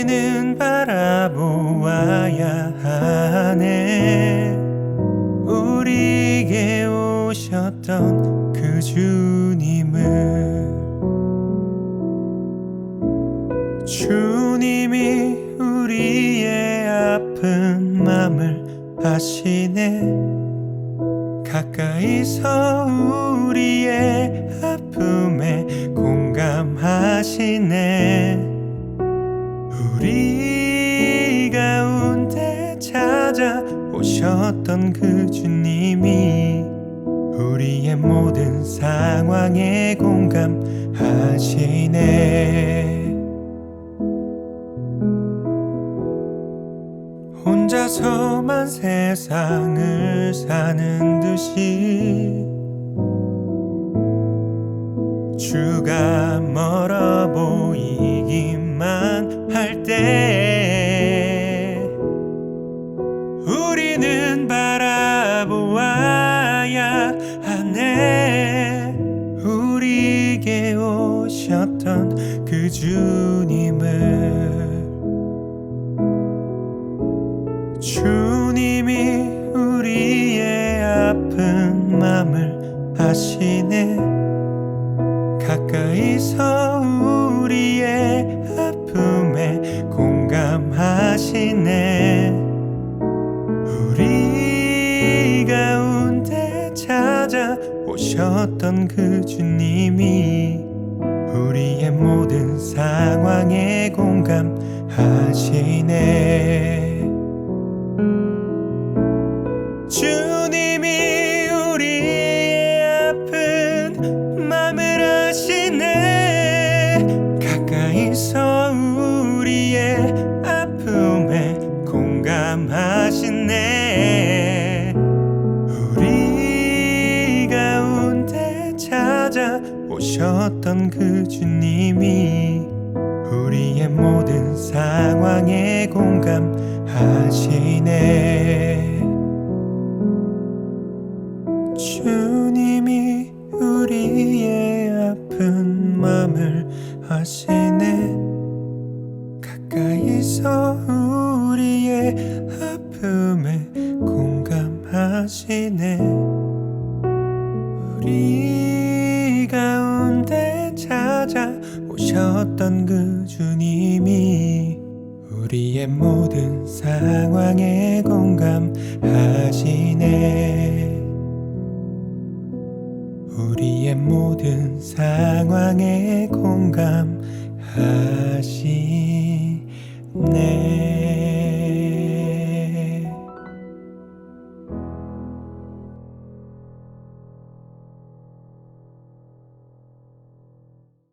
우리는 바라보아야 하네. 우리에게 오셨던 그 주님을. 주님이 우리의 아픈 맘을 아시네. 가까이서 우리의 아픔에 공감하시네 찾아오셨던 그 주님이 우리의 모든 상황에 공감하시네. 혼자서만 세상을 사는 듯이 주가 멀어 보이기만 할때 우리는 바라보아야 하네. 우리에게 오셨던 그 주님을. 주님이 우리의 아픈 맘을 아시네. 가까이서 오셨던 그 주님이 우리의 모든 상황에 공감하시네 오셨던 그 주님이 우리의 모든 상황에 공감하시네. 주님이 우리의 아픈 맘을 아시네. 가까이서 우리의 아픔에 공감하시네 찾아오셨던 그 주님이 우리의 모든 상황에 공감하시네. 우리의 모든 상황에 공감하시네